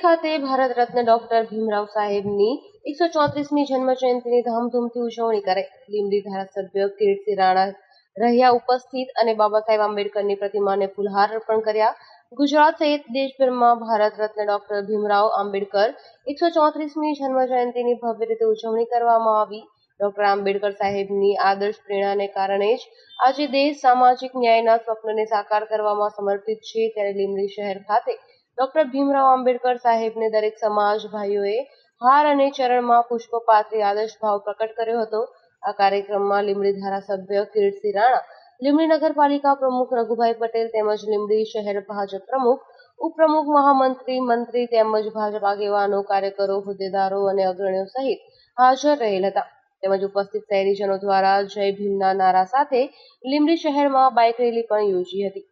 ખાતે ભારત રત્ન ડોક્ટર ભીમરાવ સાહેબની એકસો ચોત્રીસમી જન્મ જયંતિની ધામધૂમથી ઉજવણી કરાઈ લીંબડી ધારાસભ્ય કિરીટસિંહ રાણા રહ્યા ઉપસ્થિત અને બાબા સાહેબ આંબેડકરની પ્રતિમાને ફૂલહાર અર્પણ કર્યા. ગુજરાત સહિત દેશભરમાં ભારત રત્ન ડોક્ટર ભીમરાવ આંબેડકર એકસો ચોત્રીસમી જન્મ જયંતિની ભવ્ય રીતે ઉજવણી કરવામાં આવી. ડોક્ટર આંબેડકર સાહેબની આદર્શ પ્રેરણાને કારણે જ આજે દેશ સામાજિક ન્યાયના સ્વપ્નને સાકાર કરવામાં સમર્પિત છે. ત્યારે લીંબડી શહેર ખાતે ડોક્ટર ભીમરાવ આંબેડકર સાહેબને દરેક સમાજ ભાઈઓએ હાર અને ચરણમાં પુષ્પ પાથરી આદર્શ ભાવ પ્રકટ કર્યો હતો. આ કાર્યક્રમમાં લીંબડી ધારાસભ્ય કીર્તિ રાણા, લીંબડી નગરપાલિકા પ્રમુખ રઘુભાઈ પટેલ તેમજ લીંબડી શહેર ભાજપ પ્રમુખ, ઉપપ્રમુખ મહામંત્રી, મંત્રી તેમજ ભાજપ આગેવાનો, કાર્યકરો, હોદ્દેદારો અને અગ્રણીઓ સહિત હાજર રહેલ હતા. તેમજ ઉપસ્થિત શહેરીજનો દ્વારા જય ભીમના નારા સાથે લીંબડી શહેરમાં બાઇક રેલી પણ યોજી હતી.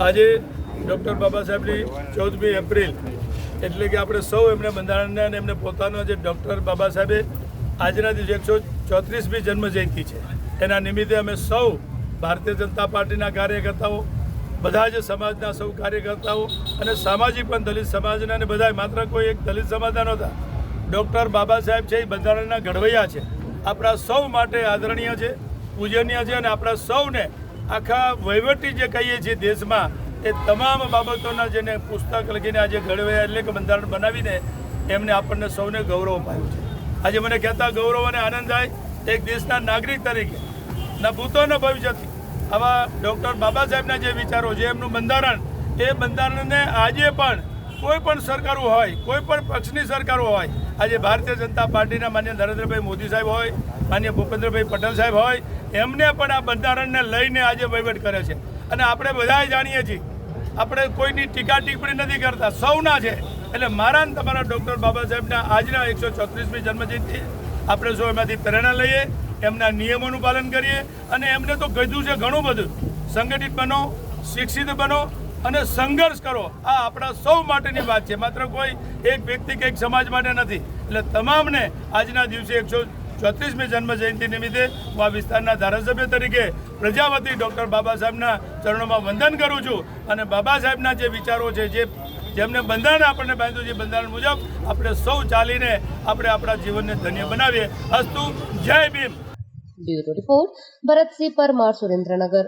આજે ડૉક્ટર બાબા સાહેબની ચૌદમી એપ્રિલ એટલે કે આપણે સૌ એમને બંધારણને અને એમને પોતાનો જે ડૉક્ટર બાબા સાહેબે આજના દિવસે એકસો ચોત્રીસમી જન્મ જયંતિ છે. એના નિમિત્તે અમે સૌ ભારતીય જનતા પાર્ટીના કાર્યકર્તાઓ, બધા જ સમાજના સૌ કાર્યકર્તાઓ અને સામાજિક પણ દલિત સમાજના અને બધા માત્ર કોઈ એક દલિત સમાજના નહોતા. ડૉક્ટર બાબા સાહેબ છે એ બંધારણના ઘડવૈયા છે. આપણા સૌ માટે આદરણીય છે, પૂજનીય છે અને આપણા સૌને આખા વહીવટી જે કહીએ છીએ દેશમાં એ તમામ બાબતોના જેને પુસ્તક લખીને આજે ઘડવૈયા એટલે કે બંધારણ બનાવીને એમને આપણને સૌને ગૌરવ અપાયું છે. આજે મને કહેતા ગૌરવ અને આનંદ થાય એક દેશના નાગરિક તરીકે, ના ભૂતો ન ભવિષ્યથી. આવા ડૉક્ટર બાબા સાહેબના જે વિચારો છે, એમનું બંધારણ, એ બંધારણને આજે પણ કોઈ પણ સરકારો હોય, કોઈ પણ પક્ષની સરકારો હોય, આજે ભારતીય જનતા પાર્ટીના માન્ય નરેન્દ્રભાઈ મોદી સાહેબ હોય, માન્ય ભૂપેન્દ્રભાઈ પટેલ સાહેબ હોય, એમને પણ આ બંધારણને લઈને આજે વહીવટ કરે છે. અને આપણે બધા જાણીએ છીએ. આપણે કોઈની ટીકા ટિપ્પણી નથી કરતા. સૌના છે. એટલે મારા તમારા ડૉક્ટર બાબા સાહેબના આજના એકસો ચોત્રીસમી જન્મજયંતિ આપણે સૌ એમાંથી પ્રેરણા લઈએ, એમના નિયમોનું પાલન કરીએ અને એમને તો કીધું છે ઘણું બધું. સંગઠિત બનો, શિક્ષિત બનો અને સંઘર્ષ કરો. આ આપણા સૌ માટેની વાત છે. માત્ર કોઈ એક વ્યક્તિ કે એક સમાજ માટે નથી. એટલે તમામને આજના દિવસે એકસો ચોત્રીસમી જન્મ જયંતિ નિમિત્તે હું આ વિસ્તારના ધારાસભ્ય તરીકે પ્રજાપતિ ડૉક્ટર બાબા સાહેબના ચરણોમાં વંદન કરું છું. અને બાબા સાહેબના જે વિચારો છે, જે જેમને બંધારણ આપણને બાંધ્યું છે, બંધારણ મુજબ આપણે સૌ ચાલીને આપણે આપણા જીવનને ધન્ય બનાવીએ. અસ્તુ, જય Bhim. Bureau report, Bharatsinh Parmar, Surendranagar.